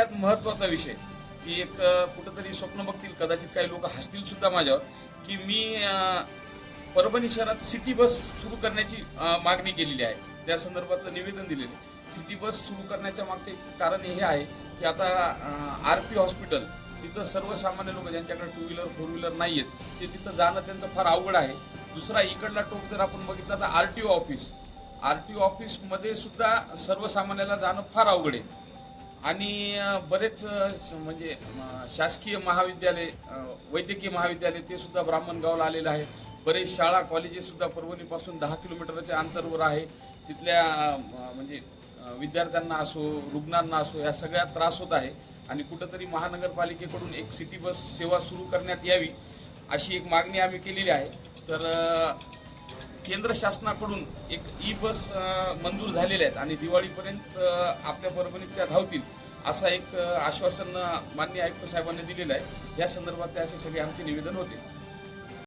सगळ्यात महत्त्वाचा विषय की एक कुठंतरी स्वप्न बघतील कदाचित काही लोक हसतील सुद्धा माझ्यावर की मी परभणी शहरात सिटी बस सुरू करण्याची मागणी केलेली आहे. त्या संदर्भातलं निवेदन दिलेलं सिटी बस सुरू करण्याच्या मागचे एक कारण हे आहे की आता आर पी हॉस्पिटल तिथं सर्वसामान्य लोक ज्यांच्याकडे टू व्हीलर फोर व्हीलर नाही आहेत ते तिथं जाणं त्यांचं फार अवघड आहे. दुसरा इकडला टोक जर आपण बघितला तर R T O office. R T O ऑफिसमध्ये सुद्धा सर्वसामान्याला जाणं फार अवघड आहे. आणि बरेच म्हणजे शासकीय महाविद्यालय वैद्यकीय महाविद्यालय ते सुद्धा ब्राह्मणगावला आलेलं आहे बरेच शाळा कॉलेजेस सुद्धा परभणीपासून दहा किलोमीटरच्या अंतरवर आहे. तिथल्या म्हणजे विद्यार्थ्यांना असो रुग्णांना असो या सगळ्या त्रास होत आहे. आणि कुठंतरी महानगरपालिकेकडून एक सिटी बस सेवा सुरू करण्यात यावी अशी एक मागणी आम्ही केलेली आहे. तर केंद्र शासनाकडून एक ई बस मंजूर झालेल्या आहेत. आणि दिवाळीपर्यंत आपल्या परभणीत त्या धावतील. असा एक आश्वासन माननीय आयुक्त साहेबांनी दिलेलं आहे. या संदर्भातले असे सगळे आमचे निवेदन होते.